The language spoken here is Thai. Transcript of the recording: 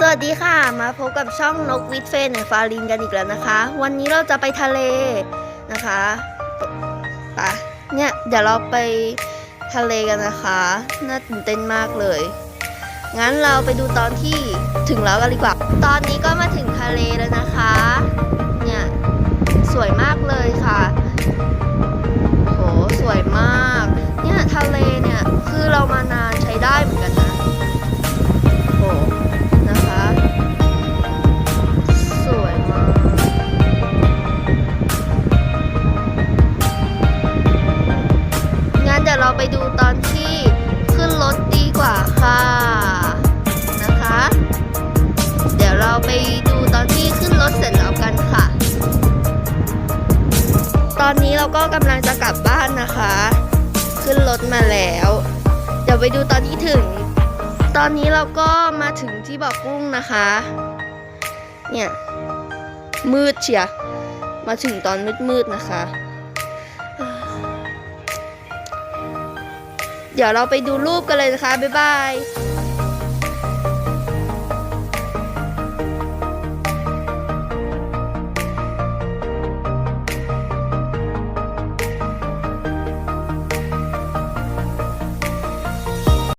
สวัสดีค่ะ มาพบกับช่องนกวิทเฟนในฟารินกันอีกแล้วนะคะ วันนี้เราจะไปทะเลนะคะไปะเนี่ยเดี๋ยวเราไปทะเลกันนะคะ น่าตื่นเต้นมากเลย งั้นเราไปดูตอนที่ถึงแล้วกันดีกว่า ตอนนี้ก็มาถึงทะเลแล้วนะคะ เนี่ยสวยมากเลยค่ะโหสวยมาก เนี่ยทะเลเนี่ยคือเรามา ไปดูตอนที่ขึ้นรถดีกว่าค่ะนะคะ เดี๋ยวเราไปดูตอนที่ขึ้นรถเสร็จแล้วกันค่ะ ตอนนี้เราก็กำลังจะกลับบ้านนะคะ ขึ้นรถมาแล้ว เดี๋ยวไปดูตอนที่ถึง ตอนนี้เราก็มาถึงที่บ่อกุ้งนะคะ เนี่ยมืดเชียมาถึงตอนมืดๆนะคะ เดี๋ยวเราไปดูรูปกันเลยนะคะ บ๊ายบาย